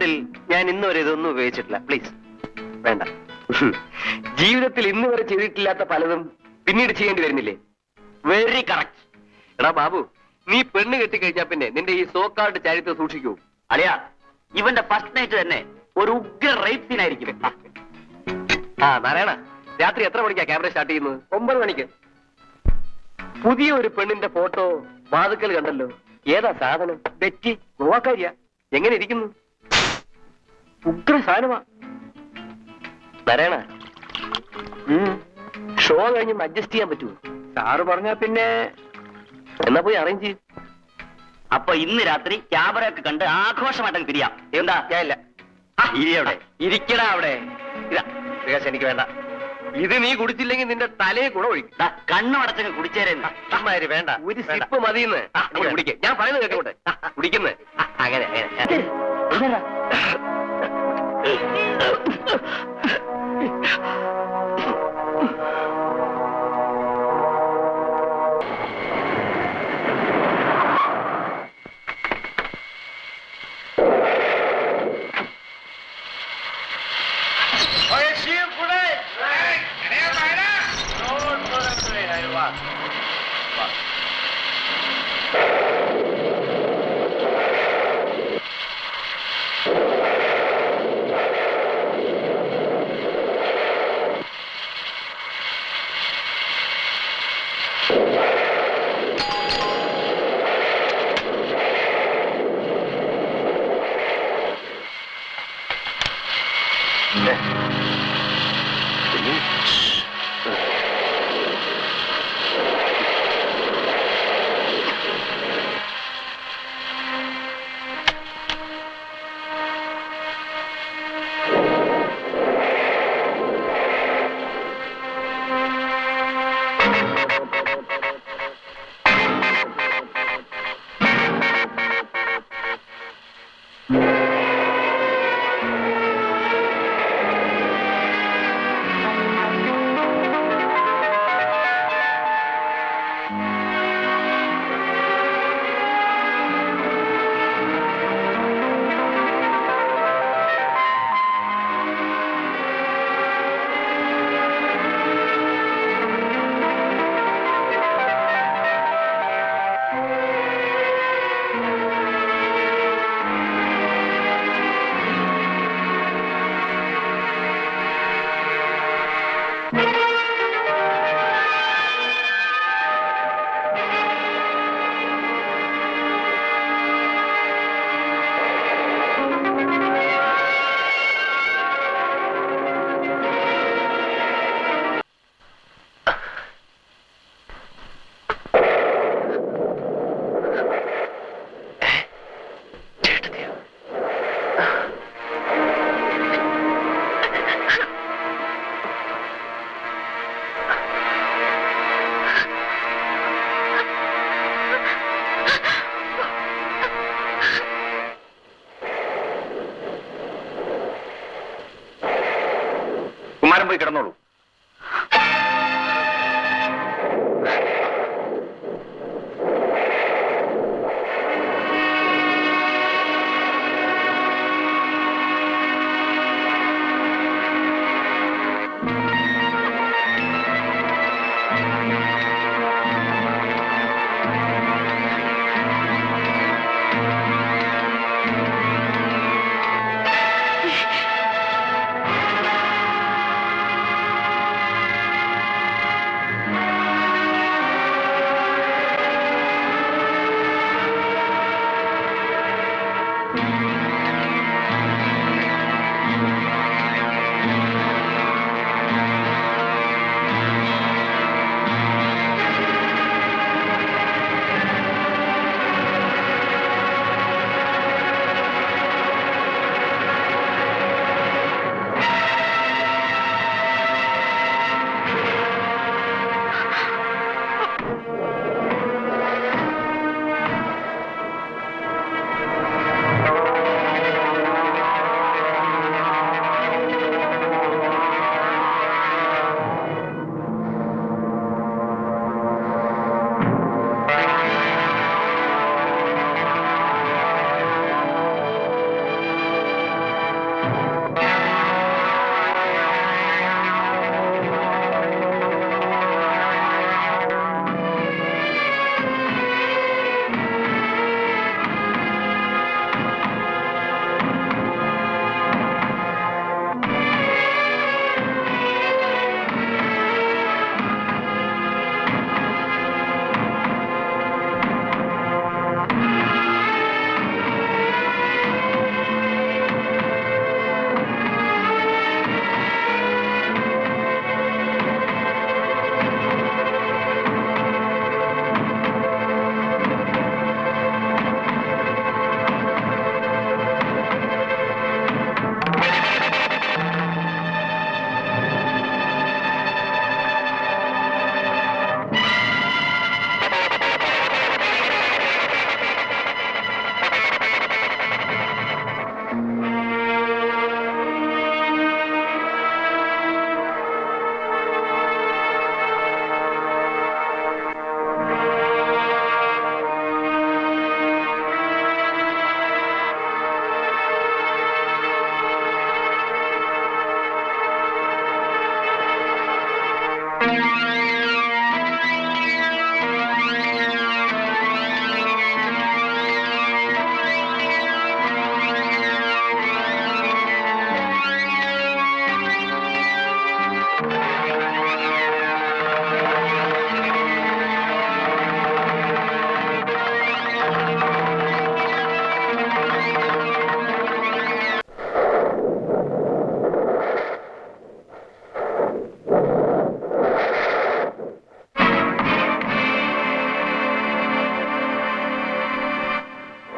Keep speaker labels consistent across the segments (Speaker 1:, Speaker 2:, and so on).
Speaker 1: ജീവിതത്തിൽ ഞാൻ ഇന്ന് വരെ ഇതൊന്നും ഉപയോഗിച്ചിട്ടില്ല. പ്ലീസ് വേണ്ട. ജീവിതത്തിൽ ഇന്ന് വരെ ചെയ്തിട്ടില്ലാത്ത പലതും പിന്നീട് ചെയ്യേണ്ടി വരുന്നില്ലേ? വെരി കറക്റ്റ് എടാ ബാബു നീ പെണ്ണ് കെട്ടിക്കഴിഞ്ഞാ പിന്നെ നിന്റെ ഈ സോക്കാർഡ് ചരിത്രം സൂക്ഷിക്കൂ.
Speaker 2: അളിയ ഇവന്റെ ഫസ്റ്റ് നൈറ്റ് തന്നെ ഒരു ഉഗ്ര റേപ്പ് സീൻ ആയിരിക്കും.
Speaker 1: ആ നാരായണ രാത്രി എത്ര മണിക്കാ ക്യാമറ സ്റ്റാർട്ട് ചെയ്യുന്നത്? ഒമ്പത് മണിക്ക്. പുതിയ ഒരു പെണ്ണിന്റെ ഫോട്ടോ വാതുക്കൽ കണ്ടല്ലോ. ഏതാ സാധനം? ബെറ്റി ഗോവാക്കാരിയ. എങ്ങനെ ഇരിക്കുന്നു? ഉഗ്ര സാധനമാ. വരണ ഷോ കഴിഞ്ഞ് അഡ്ജസ്റ്റ് ചെയ്യാൻ പറ്റുമോ? സാറ് പറഞ്ഞാ പിന്നെ എന്നാ പോയി അറേഞ്ച് ചെയ്യും.
Speaker 2: അപ്പൊ ഇന്ന് രാത്രി ക്യാമറ ഒക്കെ കണ്ട് ആഘോഷമായിട്ടങ്ങ് തിരിയാം. എന്താ?
Speaker 1: ഞാൻ ഇല്ല.
Speaker 2: ഇരി അവിടെ.
Speaker 1: ഇരിക്കടാ അവിടെ. ഇതാ പ്രകാശ് എനിക്ക് വേണ്ട. ഇത് നീ കുടിച്ചില്ലെങ്കിൽ നിന്റെ തലയെ കൂടെ ഒഴിക്കും.
Speaker 2: കണ്ണടച്ചങ്ങ് കുടിച്ചേരുന്നു
Speaker 1: വേണ്ട. ഒരു സിപ്പ് മതിയെന്ന്. കുടിക്ക. ഞാൻ പറയുന്നത് കേട്ടോട്ടെ കുടിക്കുന്നത് അങ്ങനെ അങ്ങനെ.
Speaker 2: കുമാരൻ പോയി കിടന്നോളൂ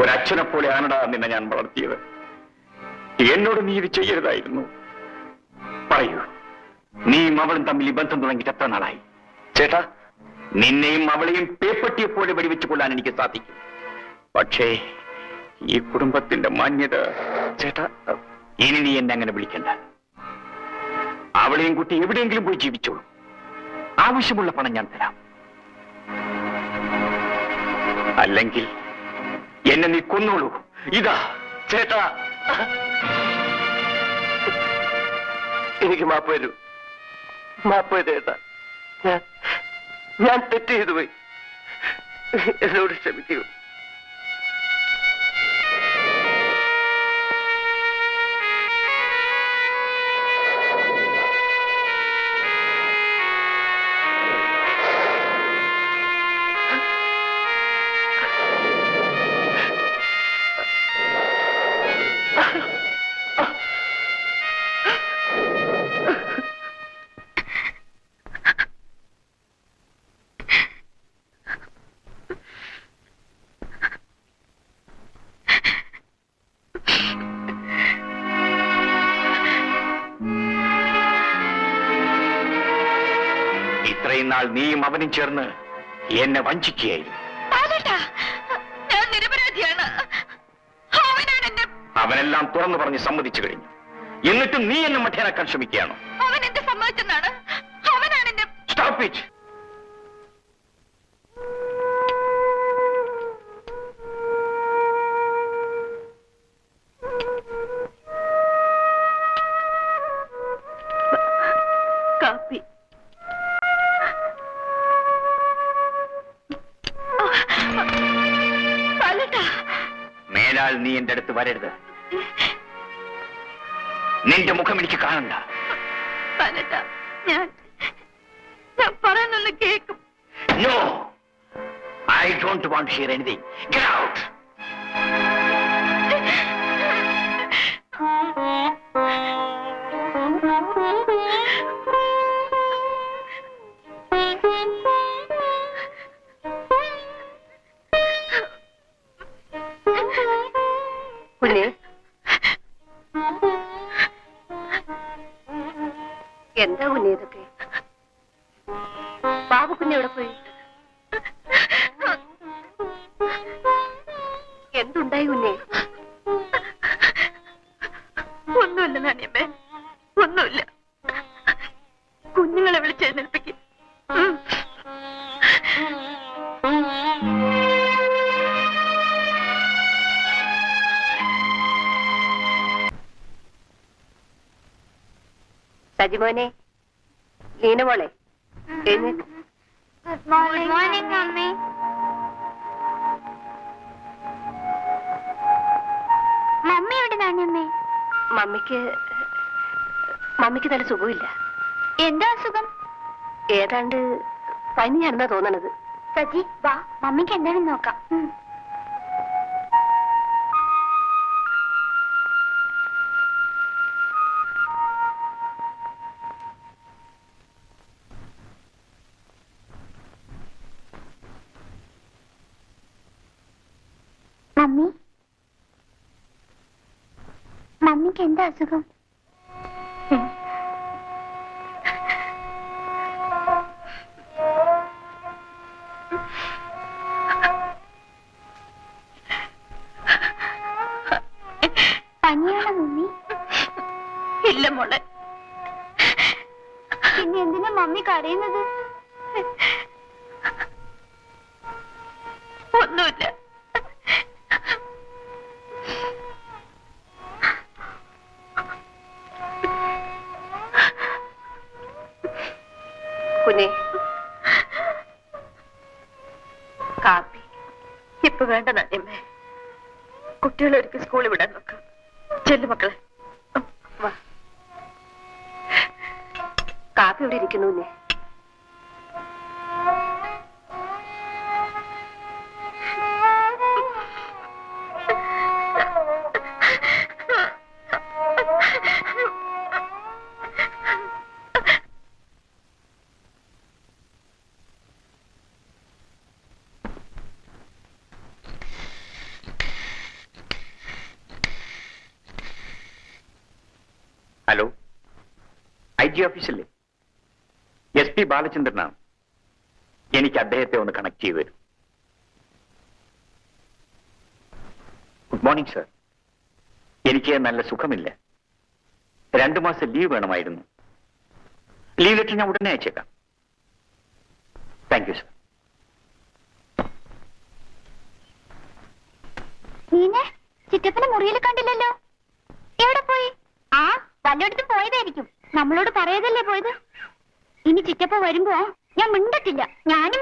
Speaker 3: ഒരച്ഛനെ പോലെയാണടാ നിന്നെ ഞാൻ വളർത്തിയത്. എന്നോട് നീ ഇത് ചെയ്യരുതായിരുന്നു. പറയൂ നീയും അവളും തമ്മിൽ ഈ ബന്ധം തുടങ്ങിയിട്ട് എത്ര നാളായി?
Speaker 1: ചേട്ടാ
Speaker 3: നിന്നെയും അവളെയും പേപ്പട്ടിയെ പോലെ വെടിവെച്ച് കൊള്ളാൻ എനിക്ക് സാധിക്കും. പക്ഷേ ഈ കുടുംബത്തിന്റെ മാന്യത
Speaker 1: ചേട്ടാ
Speaker 3: ഇനി നീ എന്നെ അങ്ങനെ വിളിക്കണ്ട. അവളെയും കുട്ടി എവിടെയെങ്കിലും പോയി ജീവിച്ചോളൂ. ആവശ്യമുള്ള പണം ഞാൻ തരാം. അല്ലെങ്കിൽ എന്നെ നീ കൊന്നോളൂ. ഇതാ
Speaker 1: ചേട്ടാ. എനിക്ക് മാപ്പ് തരൂ. മാപ്പ് ചേട്ടാ. ഞാൻ ഞാൻ തെറ്റ് ചെയ്തു പോയി. എന്നോട് ക്ഷമിക്കൂ.
Speaker 3: അവനും ചേർന്ന് എന്നെ വഞ്ചിക്കുകയായിരുന്നു.
Speaker 4: ഞാൻ നിരപരാധിയാണ്.
Speaker 3: അവനെല്ലാം തുറന്നു പറഞ്ഞ് സമ്മതിച്ചു കഴിഞ്ഞു. എന്നിട്ടും നീ എന്നെ മഠേനാക്കാൻ ശ്രമിക്കുകയാണോ?
Speaker 4: അവൻ എന്നെ സമ്മതിച്ചെന്നാണ്. അവനാണ് എന്നെ
Speaker 3: സ്റ്റോപ്പ് ഇറ്റ് മേലാൽ നീ എന്റെ അടുത്ത് വരരുത്. നിന്റെ മുഖം എനിക്ക് കാണണ്ട.
Speaker 4: ഞാൻ ഞാൻ പറയുന്നൊന്ന് കേക്കും
Speaker 3: no I don't want hear anything get out
Speaker 4: കുഞ്ഞെ എന്താ കുഞ്ഞെ ഇതൊക്കെ? ബാബു കുഞ്ഞ് പോയി? സജിമോനെ ലീന മോളെ
Speaker 5: ഗുഡ് മോർണിംഗ് മമ്മി മമ്മി എവിടെ നാണിയമ്മേ
Speaker 4: മമ്മിക്ക് മമ്മിക്ക് നല്ല സുഖമില്ല.
Speaker 5: എന്താ അസുഖം?
Speaker 4: ഏതാണ്ട് പനിയാണെന്നാ തോന്നണത്.
Speaker 5: സജി വാ മമ്മിക്ക് എന്താണെന്ന് നോക്കാം. മമ്മി. മമ്മിക്ക് എന്താ അസുഖം? പനിയാണോ മമ്മി?
Speaker 4: ഇല്ല മോളെ.
Speaker 5: പിന്നെ എന്തിനാ മമ്മി കരയുന്നത്?
Speaker 4: ഒന്നുമില്ല. വേണ്ട നന്ദിയമ്മേ കുട്ടികളെ ഒരിക്കൽ സ്കൂളിൽ വിടാൻ നോക്ക്. ചെല്ലു മക്കളെ. കാപ്പി ഇവിടെ ഇരിക്കുന്നു
Speaker 3: ജി ഓഫീസല്ലേ? എസ് പി ബാലചന്ദ്രനാണ്. എനിക്ക് അദ്ദേഹത്തെ ഒന്ന് കണക്ട് ചെയ്തു തരും. ഗുഡ് മോർണിംഗ് സർ എനിക്ക് നല്ല സുഖമില്ല. രണ്ടു മാസം ലീവ് വേണമായിരുന്നു. ലീവ് ലെറ്റർ ഞാൻ ഉടനെ അയച്ചേക്കാം. താങ്ക് യു സർ
Speaker 5: ചിറ്റപ്പനെ മുറിയിൽ കണ്ടില്ലല്ലോ. എവിടെ പോയി? ആ വല്ലയിടത്തും പോയതായിരിക്കും. നമ്മളോട് പറയതല്ലേ പോയത്? ഇനി ചിറ്റപ്പ വരുമ്പോ ഞാൻ മിണ്ടത്തില്ല. ഞാനും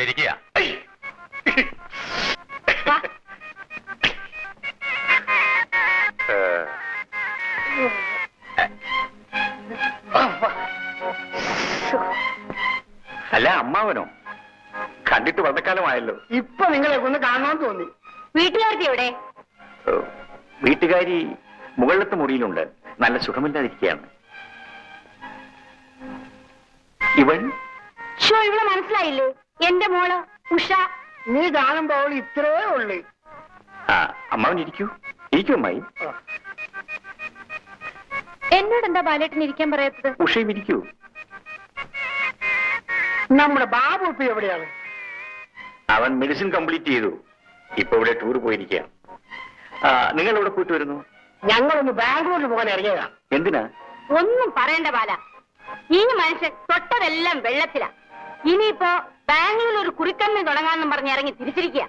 Speaker 1: ഒരാളെ നോയിക്കൊണ്ടിരിക്കുക
Speaker 3: അല്ല അമ്മാവനോ? കണ്ടിട്ട് വന്നക്കാലമായല്ലോ.
Speaker 6: ഇപ്പൊ നിങ്ങളെ ഒന്ന് കാണണമെന്ന് തോന്നി.
Speaker 7: വീട്ടുകാർക്ക് എവിടെ?
Speaker 3: വീട്ടുകാരി മുകളിലത്തെ മുറിയിലുണ്ട്. നല്ല സുഖമില്ലാതിരിക്കുകയാണ്. ഇവൻ?
Speaker 7: ഷോ ഇവിടെ മനസ്സിലായില്ലേ? എന്റെ മോൾ ഉഷ.
Speaker 6: നീ കാണുമ്പോ അവൾ ഇത്രേ ഉള്ളു.
Speaker 3: ആ അമ്മാവൻ ഇരിക്കൂ അമ്മായി.
Speaker 7: എന്നോട് എന്താ ബാലേട്ടൻ ഇരിക്കാൻ പറയാത്തത്?
Speaker 3: ഉഷയും ഇരിക്കൂ.
Speaker 6: നമ്മുടെ ബാബു ഇപ്പൊ എവിടെയാണ്?
Speaker 3: അവൻ മെഡിസിൻ കംപ്ലീറ്റ് ചെയ്തു. ഇപ്പൊ ഇവിടെ ടൂർ പോയിരിക്കുകയാണ്. നിങ്ങൾ ഇവിടെ പോയിട്ട് വരുന്നു?
Speaker 6: ഞങ്ങളൊന്ന് ബാംഗ്ലൂരിൽ പോകാൻ ഇറങ്ങിയതാ.
Speaker 3: എന്തിനാ?
Speaker 7: ഒന്നും പറയണ്ട ബാല. ഈ മനുഷ്യൻ തൊട്ടതെല്ലാം വെള്ളത്തിലാ. ഇനിയിപ്പോ ബാംഗ്ലൂരിൽ ഒരു കുറിക്കമ്മി തുടങ്ങാന്നും പറഞ്ഞ് ഇറങ്ങി തിരിച്ചിരിക്കുക.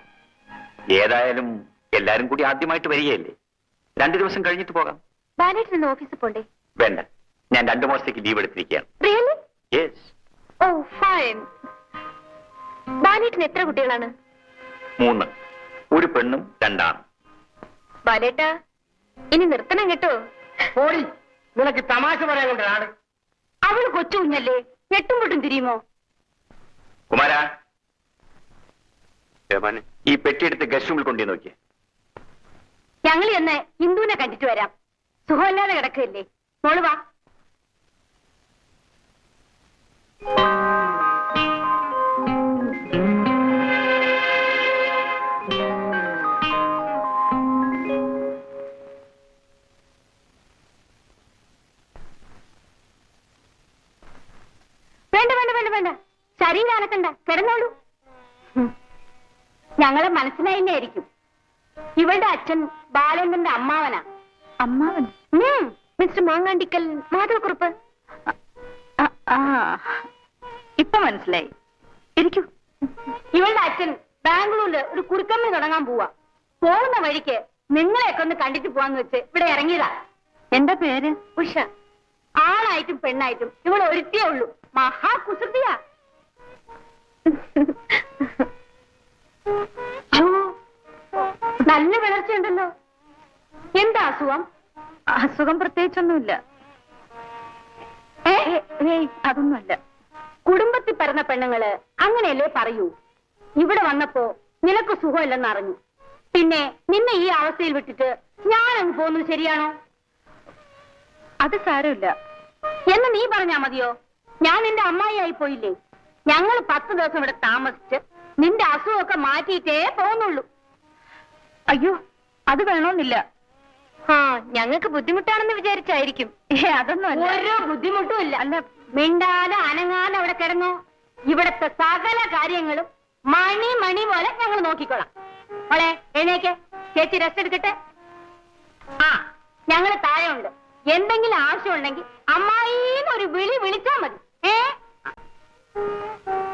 Speaker 3: ഏതായാലും എല്ലാരും കൂടി ആദ്യമായിട്ട് വരികയല്ലേ? രണ്ടു ദിവസം കഴിഞ്ഞിട്ട് പോകാം.
Speaker 7: ബാലേട്ടൻ നിന്ന് ഓഫീസിൽ പോണ്ടേ?
Speaker 3: വേണ്ട. ഞാൻ രണ്ടു മാസത്തേക്ക് ലീവ് എടുത്തിരിക്കുകയാണ്.
Speaker 7: റിയലി?
Speaker 3: Yes
Speaker 7: oh fine. ബാലേട്ടന് എത്ര കുട്ടികളാണ്?
Speaker 3: മൂന്ന്. ഒരു പെണ്ണും രണ്ടാണ്.
Speaker 7: ബാലേട്ട ഇനി നിർത്തണം കേട്ടോ.
Speaker 6: പോടി. നിനക്ക് തമാശ പറയാൻ കൊണ്ടാണ്
Speaker 7: അവൾ കൊച്ചു കുഞ്ഞല്ലേ? ഞെട്ടും പൊട്ടും തിരിയുമോ?
Speaker 3: കുമാര. ഈ പെട്ടിയെടുത്ത് ഗസ്റ്റ് റൂമിൽ കൊണ്ടു നോക്കിയേ.
Speaker 7: ഞങ്ങൾ എന്ന് ഹിന്ദുവിനെ കണ്ടിട്ട് വരാം. സുഖമില്ലാതെ കിടക്കില്ലേ. മോൾ വാ. അനക്കണ്ട കിടന്നോളൂ. ഞങ്ങളെ മനസ്സിലായിന്നെ ആയിരിക്കും. ഇവളുടെ അച്ഛൻ ബാലേന്ദ്രന്റെ അമ്മാവനാ.
Speaker 5: അമ്മാവൻ?
Speaker 7: മിസ്റ്റർ മാങ്ങാണ്ടിക്കൽ മാധവക്കുറുപ്പ്.
Speaker 5: ഇപ്പൊ മനസ്സിലായി. ഇരിക്കൂ.
Speaker 7: ഇവളുടെ അച്ഛൻ ബാംഗ്ലൂരിൽ ഒരു കുറുക്കമ്മ തുടങ്ങാൻ പോവാ. പോകുന്ന വഴിക്ക് നിങ്ങളെയൊക്കെ ഒന്ന് കണ്ടിട്ട് പോവാന്ന് വെച്ച് ഇവിടെ ഇറങ്ങിയതാ.
Speaker 5: എന്താ പേര്?
Speaker 7: ഉഷ. ആണായിട്ടും പെണ്ണായിട്ടും ഇവൾ ഒരുത്തിയേ ഉള്ളൂ. മഹാ കുസൃതിയാ ഛോ, നല്ല വിളർച്ചയുണ്ടല്ലോ. എന്താ അസുഖം?
Speaker 5: അസുഖം പ്രത്യേകിച്ചൊന്നുമില്ല. അതൊന്നുമല്ല.
Speaker 7: കുടുംബത്തിൽ പറഞ്ഞ പെണ്ണുങ്ങൾ അങ്ങനെയല്ലേ പറയൂ? ഇവിടെ വന്നപ്പോ നിനക്ക് സുഖമില്ലെന്ന് അറിഞ്ഞു. പിന്നെ നിന്നെ ഈ അവസ്ഥയിൽ വിട്ടിട്ട് ഞാൻ അങ്ങ് പോകുന്നത് ശരിയാണോ?
Speaker 5: അത് സാരമില്ല.
Speaker 7: എന്ന് നീ പറഞ്ഞാ മതിയോ? ഞാൻ നിന്റെ അമ്മായിയായി പോയില്ലേ? ഞങ്ങൾ പത്ത് ദിവസം ഇവിടെ താമസിച്ച് നിന്റെ അസുഖമൊക്കെ മാറ്റിയിട്ടേ പോകുന്നുള്ളൂ.
Speaker 5: അയ്യോ അത് വേണമെന്നില്ല
Speaker 7: ആ ഞങ്ങൾക്ക് ബുദ്ധിമുട്ടാണെന്ന് വിചാരിച്ചായിരിക്കും.
Speaker 5: അതൊന്നും
Speaker 7: ഒരു ബുദ്ധിമുട്ടും ഇല്ല.
Speaker 5: അല്ല
Speaker 7: മിണ്ടാതെ അനങ്ങാതെ അവിടെ കിടന്നോ? ഇവിടത്തെ സകല കാര്യങ്ങളും മണി മണി പോലെ ഞങ്ങൾ നോക്കിക്കോളാം മോളെ എഴുന്നേക്ക്. ചേച്ചി റെസ്റ്റ് എടുക്കട്ടെ? ആ ഞങ്ങൾ താഴെ ഉണ്ട് എന്തെങ്കിലും ആവശ്യമുണ്ടെങ്കിൽ അമ്മായിന്ന് ഒരു വിളി വിളിച്ചാ മതി. ഏ? Thank you.